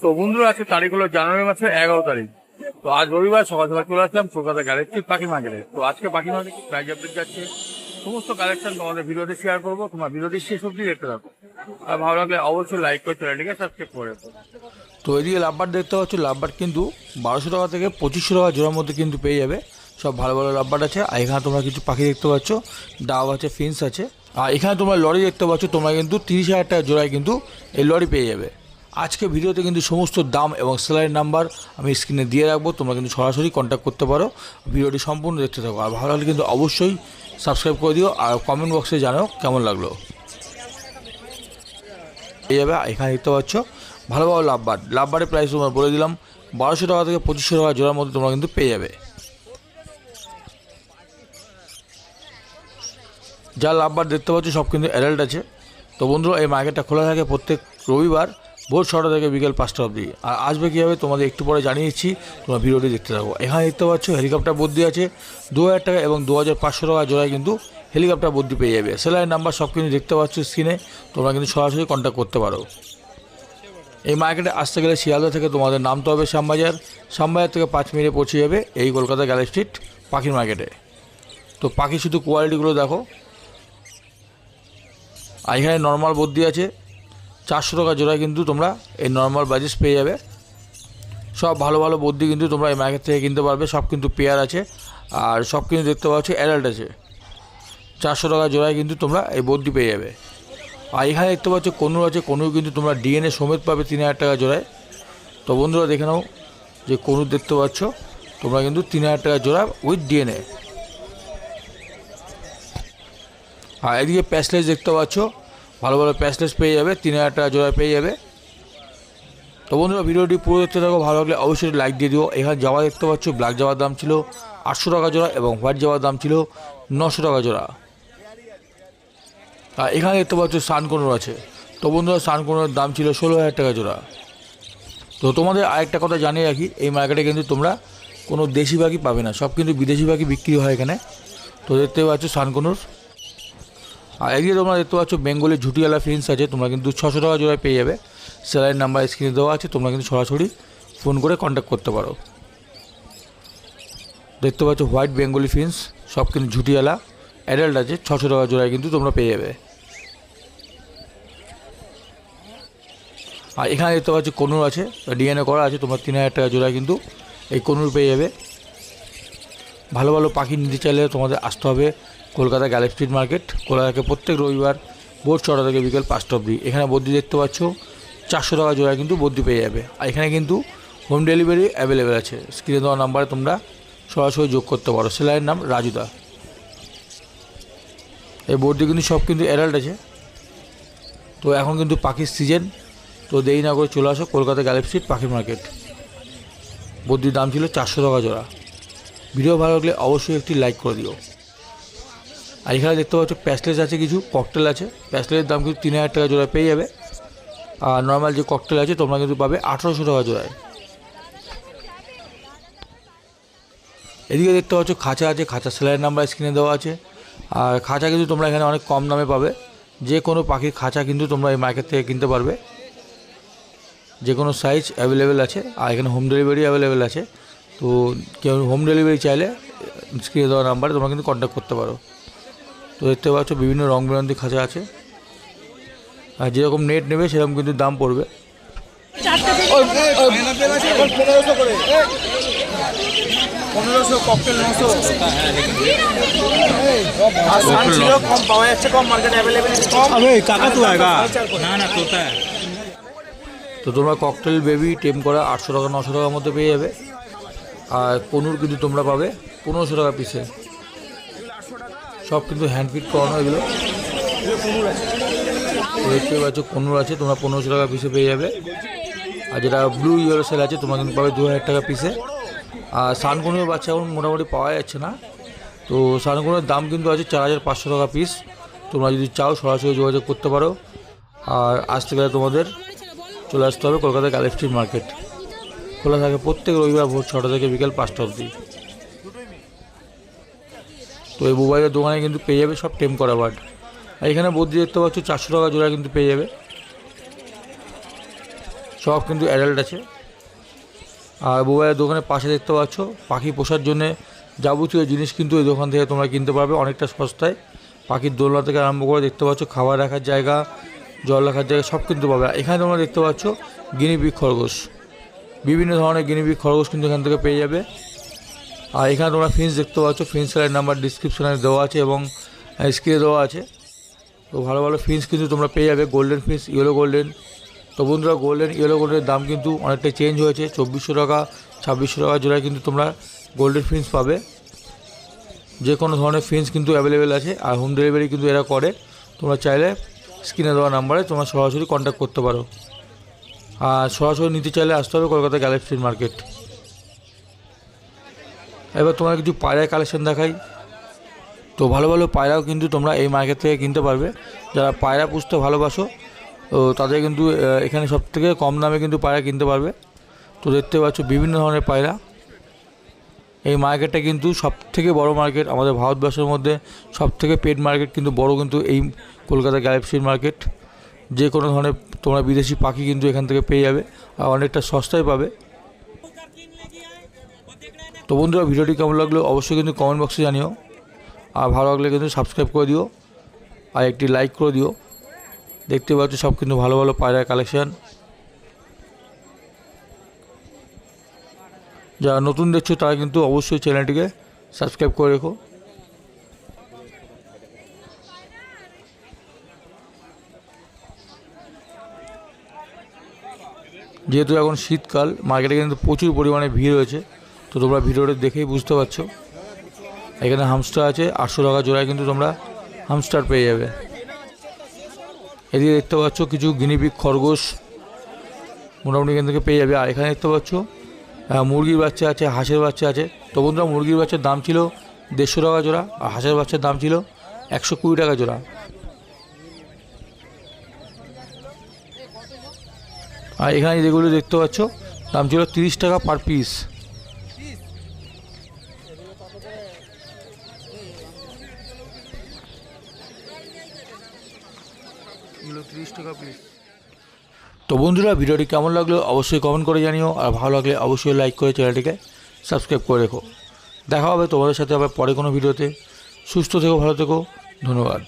তো বন্ধুরা আছে তারিখ হলো জানুয়ারি মাসের এগারো তারিখ। তো আজ রবিবার সকাল সকাল চলে আসলাম কলকাতা গ্যালেক্সি পাখি মার্কেটে তো আজকে পাখি মার্কেটে প্রাইজ আপডেট যাচ্ছে। সমস্ত কালেকশন তোমাদের ভিডিওতে শেয়ার করব, তোমার ভিডিওটি শেষ অব্দি দেখতে থাকো। আর ভালো লাগলে অবশ্যই লাইক করে চ্যানেলটিকে সাবস্ক্রাইব করে। তো এদিকে লাভবার দেখতে পাচ্ছ লাভবার কিন্তু বারোশো টাকা থেকে পঁচিশশো টাকা জোড়ার মধ্যে কিন্তু পেয়ে যাবে। সব ভালো ভালো লাভবার আছে, আর এখানে তোমরা কিছু পাখি দেখতে পাচ্ছ, ডাব আছে, ফিন্স আছে। আর এখানে তোমরা লরি দেখতে পাচ্ছ, তোমরা কিন্তু তিরিশ হাজার টাকা জোড়ায় কিন্তু এই লরি পেয়ে যাবে। আজকে ভিডিওতে কিন্তু সমস্ত দাম এবং স্যালারি নাম্বার আমি স্ক্রিনে দিয়ে রাখব, তোমরা কিন্তু সরাসরি কন্ট্যাক্ট করতে পারো। ভিডিওটি সম্পূর্ণ দেখতে থাকো, আর ভালো লাগলে কিন্তু অবশ্যই সাবস্ক্রাইব করে দিও, আর কমেন্ট বক্সে জানাও কেমন লাগল। আর এখানে দেখতে পাচ্ছ ভালো ভালো লাভবার, লাভবারের প্রাইস তোমার বলে দিলাম, বারোশো টাকা থেকে পঁচিশশো টাকা জোড়ার মধ্যে তোমরা কিন্তু পেয়ে যাবে। যা লাভবার দেখতে পাচ্ছ সব কিন্তু অ্যাডাল্ট আছে। তো বন্ধুরা, এই মার্কেটটা খোলা থাকে প্রত্যেক রবিবার ভোর ছটা থেকে বিকেল পাঁচটা অবধি। আর আসবে কী হবে তোমাদের একটু পরে জানিয়েছি তোমরা ভিডিওটি দেখতে থাকো। এখানে দেখতে পাচ্ছ হেলিকপ্টার বদ্যি আছে, দু হাজার টাকা এবং দু হাজার পাঁচশো টাকা জোড়ায় কিন্তু হেলিকপ্টার বদ্যি পেয়ে যাবে। সেলাইয়ের নাম্বার সব কিন্তু দেখতে পাচ্ছ স্ক্রিনে তোমরা কিন্তু সরাসরি কন্ট্যাক্ট করতে পারো। এই মার্কেটে আসতে গেলে শিয়ালদা থেকে তোমাদের নামতে হবে শ্যামবাজার। শ্যামবাজার থেকে পাঁচ মিনিটে পৌঁছে যাবে এই কলকাতা গ্যালি স্ট্রিট পাখির মার্কেটে তো পাখি শুধু কোয়ালিটিগুলো দেখো। আর এখানে নর্মাল বদ্যি আছে। চারশো টাকা জোড়ায় কিন্তু তোমরা এই নর্মাল বাজিস পেয়ে যাবে। সব ভালো ভালো বদ্যি কিন্তু তোমরা এই মার্কেট থেকে কিনতে পারবে। সব কিন্তু পেয়ার আছে। আর সব কিন্তু দেখতে পাচ্ছ অ্যাডাল্ট আছে। চারশো টাকা জোড়ায় কিন্তু তোমরা এই বদ্যি পেয়ে যাবে। আর এখানে দেখতে পাচ্ছ কনুর আছে কনুর কিন্তু তোমরা ডিএনএ সমেত পাবে তিন হাজার টাকা জোড়ায়। তো বন্ধুরা দেখে নাও যে কনুর দেখতে পাচ্ছ, তোমরা কিন্তু তিন হাজার টাকা জোড়া উইথ ডিএনএ। আর এদিকে প্যাসলেস দেখতে পাচ্ছ, ভালো ভালো প্যাসলেস পেয়ে যাবে, তিন হাজার টাকা জোড়ায় পেয়ে যাবে। তো বন্ধুরা ভিডিওটি পুরো দেখতে থাকো, ভালো লাগলে অবশ্যই লাইক দিয়ে দিও। এখানে জামা দেখতে পাচ্ছ ব্ল্যাক জামার দাম ছিল আটশো টাকা জোড়া এবং হোয়াইট জামার দাম ছিল নশো টাকা জোড়া। আর এখানে দেখতে পাচ্ছ সানকোনোর আছে। তো বন্ধুরা সানকোনোর দাম ছিল ষোলো হাজার টাকা জোড়া। তো তোমাদের আরেকটা কথা জানিয়ে রাখি, এই মার্কেটে কিন্তু তোমরা কোনো দেশি পাখি পাবে না। সব কিন্তু বিদেশি পাখি বিক্রি হয় এখানে। তো দেখতে পাচ্ছ সানকোনোর আর এদিকে তোমরা দেখতে পাচ্ছ বেঙ্গলের ঝুটিওয়ালা ফিন্স আছে, তোমরা কিন্তু ছশো টাকা জোড়ায় পেয়ে যাবে। স্যালাইয়ের নাম্বার স্ক্রিনে দেওয়া আছে, তোমরা কিন্তু সরাসরি ফোন করে কন্ট্যাক্ট করতে পারো। দেখতে পাচ্ছ হোয়াইট বেঙ্গলি ফিন্স সব কিন্তু ঝুটিওয়ালা। অ্যাডাল্ট আছে, ছশো টাকা জোড়ায় কিন্তু তোমরা পেয়ে যাবে। আর এখানে দেখতে পাচ্ছ কনুর আছে, ডিএনএ করা আছে, তোমার তিন হাজার টাকা জোড়া কিন্তু এই কনুর পেয়ে যাবে। ভালো ভালো পাখি নিতে চাইলে তোমাদের আসতে হবে কলকাতা গ্যালেপ স্ট্রিট মার্কেট। কলকাতাকে প্রত্যেক রবিবার ভোর ছটা থেকে বিকেল পাঁচটা অবধি। এখানে বদ্যি দেখতে পাচ্ছ, চারশো টাকা জোড়া কিন্তু বদ্যি পেয়ে যাবে। আর এখানে কিন্তু হোম ডেলিভারি অ্যাভেলেবেল আছে। স্ক্রিনে দেওয়া নাম্বারে তোমরা সরাসরি যোগ করতে পারো। সেলাইয়ের নাম রাজুদা। এই বদ্যি কিন্তু সব কিন্তু অ্যাডাল্ট আছে। তো এখন কিন্তু পাখির সিজন তো দেরি না করে চলে আসো কলকাতা গ্যালেপ স্ট্রিট পাখির মার্কেট বদ্যির দাম ছিল চারশো টাকা জোড়া। ভিডিও ভালো লাগলে অবশ্যই একটি লাইক করে দিও। আর এখানে দেখতে পাচ্ছ প্যাসলেস আছে কিছু ককটেল আছে। প্যাসলেসের দাম কিন্তু তিন হাজার টাকা জোড়ায় পেয়ে যাবে। আর নর্মাল যে ককটেল আছে, তোমরা কিন্তু পাবে আঠারোশো টাকা জোড়ায়। এদিকে দেখতে পাচ্ছ খাঁচা আছে, খাঁচা সেলাইয়ের নাম্বার স্ক্রিনে দেওয়া আছে। আর খাঁচা কিন্তু তোমরা এখানে অনেক কম দামে পাবে। যে কোনো পাখির খাঁচা কিন্তু তোমরা এই মার্কেট থেকে কিনতে পারবে। যে কোনো সাইজ অ্যাভেলেবেল আছে আর এখানে হোম ডেলিভারি অ্যাভেলেবেল আছে। তো কেউ হোম ডেলিভারি চাইলে স্ক্রিনে দেওয়া নাম্বারে তোমরা কিন্তু কন্ট্যাক্ট করতে পারো। তো দেখতে পাচ্ছ বিভিন্ন রং বেরঙি খাঁচা আছে। আর যেরকম নেট নেবে সেরকম কিন্তু দাম পড়বে। পনেরোশো ককটেল নশো কম পাওয়া যাচ্ছে কম মার্কেট অ্যাভেলেবেল কম কাকা। তো না না তোতা তো তোমরা ককটেল বেবি টেম করা আটশো টাকা, নশো টাকার মধ্যে পেয়ে যাবে। আর পনুর কিন্তু তোমরা পাবে পনেরোশো টাকা পিসে সব কিন্তু হ্যান্ড ফিট করানো এগুলো। দেখতে পনেরো আছে, তোমরা পনেরোশো টাকা পিসে পেয়ে যাবে। আর যেটা ব্লু ইয়েলো সেল আছে, তোমরা কিন্তু পাবে দু হাজার টাকা পিসে আর সানকোনের বাচ্চা এখন মোটামুটি পাওয়া যাচ্ছে না। তো সানকোনের দাম কিন্তু আছে চার হাজার পাঁচশো টাকা পিস তোমরা যদি চাও সরাসরি যোগাযোগ করতে পারো। আর আসতে গেলে তোমাদের চলে আসতে হবে কলকাতা গ্যালেক্সি মার্কেট। খোলা থাকে প্রত্যেক রবিবার ভোর ছটা থেকে বিকেল পাঁচটা অবধি। তো এই মোবাইলের দোকানে কিন্তু পেয়ে যাবে সব টেম করা বার্ড আর এখানে বদ্রি দেখতে পাচ্ছ চারশো টাকা জোড়া কিন্তু পেয়ে যাবে। সব কিন্তু অ্যাডাল্ট আছে। আর মোবাইলের দোকানের পাশে দেখতে পাচ্ছ পাখি পোষার জন্যে যাবতীয় জিনিস কিন্তু এই দোকান থেকে তোমরা কিনতে পারবে অনেকটা সস্তায়। পাখির দোলনা থেকে আরম্ভ করে দেখতে পাচ্ছ খাবার রাখার জায়গা জল রাখার জায়গা সব কিন্তু পাবে। এখানে তোমরা দেখতে পাচ্ছ গিনিপিগ খরগোশ। বিভিন্ন ধরনের গিনিপিগ খরগোশ কিন্তু এখান থেকে পেয়ে যাবে। আর এখানে তোমরা ফিন্স দেখতে পাচ্ছ। ফিন্সের নাম্বার ডিসক্রিপশনে দেওয়া আছে এবং স্ক্রিনে দেওয়া আছে। তো ভালো ভালো ফিন্স কিন্তু তোমরা পেয়ে যাবে। গোল্ডেন ফিন্স ইয়েলো গোল্ডেন তো বন্ধুরা গোল্ডেন ইয়েলো গোল্ডেনের দাম কিন্তু অনেকটাই চেঞ্জ হয়েছে। চব্বিশশো টাকা, ছাব্বিশশো টাকা জোড়ায় কিন্তু তোমরা গোল্ডেন ফিন্স পাবে। যে কোনো ধরনের ফিন্স কিন্তু অ্যাভেলেবেল আছে। আর হোম ডেলিভারি কিন্তু এরা করে। তোমরা চাইলে স্ক্রিনে দেওয়া নাম্বারে তোমরা সরাসরি কন্ট্যাক্ট করতে পারো। আর সরাসরি নিতে চাইলে আসতে হবে কলকাতা গ্যালাক্সি মার্কেট এবার তোমার কিছু পায়রার কালেকশন দেখাই। তো ভালো ভালো পায়রাও কিন্তু তোমরা এই মার্কেট থেকে কিনতে পারবে। যারা পায়রা পুষতে ভালোবাসো, তো তাদের কিন্তু এখানে সব থেকে কম দামে কিন্তু পায়রা কিনতে পারবে। তো দেখতে পাচ্ছ বিভিন্ন ধরনের পায়রা। এই মার্কেটটা কিন্তু সব থেকে বড় মার্কেট আমাদের ভারতবর্ষের মধ্যে সব থেকে পেড মার্কেট কিন্তু বড় কিন্তু এই কলকাতা গ্যালাক্সির মার্কেট যে কোনো ধরনের তোমরা বিদেশি পাখি কিন্তু এখান থেকে পেয়ে যাবে আর অনেকটা সস্তায় পাবে। তো বন্ধুরা, ভিডিওটি কেমন লাগল অবশ্যই কিন্তু কমেন্ট বক্সে জানিও। আর ভালো লাগলে কিন্তু সাবস্ক্রাইব করে দিও। আর একটি লাইক করে দিও। দেখতে পাচ্ছ সব কিন্তু ভালো ভালো পায়রা কালেকশান যারা নতুন দেখছ তারা কিন্তু অবশ্যই চ্যানেলটিকে সাবস্ক্রাইব করে রেখো। যেহেতু এখন শীতকাল, মার্কেটে কিন্তু প্রচুর পরিমাণে ভিড় রয়েছে, তো তোমরা ভিডিওটা দেখেই বুঝতে পারছ। এখানে হামস্টার আছে, আটশো টাকা জোড়ায় কিন্তু তোমরা হামস্টার পেয়ে যাবে। এদিকে দেখতে পাচ্ছ কিছু গিনিপিক খরগোশ মোটামুটি থেকে পেয়ে যাবে। আর এখানে দেখতে পাচ্ছ মুরগির বাচ্চা আছে, হাঁসের বাচ্চা আছে। তো বন্ধুরা, মুরগির বাচ্চার দাম ছিল দেড়শো টাকা জোড়া আর হাঁসের বাচ্চার দাম ছিল একশো কুড়ি টাকা জোড়া। আর এখানে যেগুলো দেখতে পাচ্ছ, দাম ছিল তিরিশ টাকা পার পিস তিরিশ টাকা পিস তো বন্ধুরা, ভিডিওটি কেমন লাগল অবশ্যই কমেন্ট করে জানিও, আর ভালো লাগলে অবশ্যই লাইক করে চ্যানেলটিকে সাবস্ক্রাইব করে রেখো। দেখা হবে তোমাদের সাথে আবার পরে কোনো ভিডিওতে। সুস্থ থেকো, ভালো থেকো, ধন্যবাদ।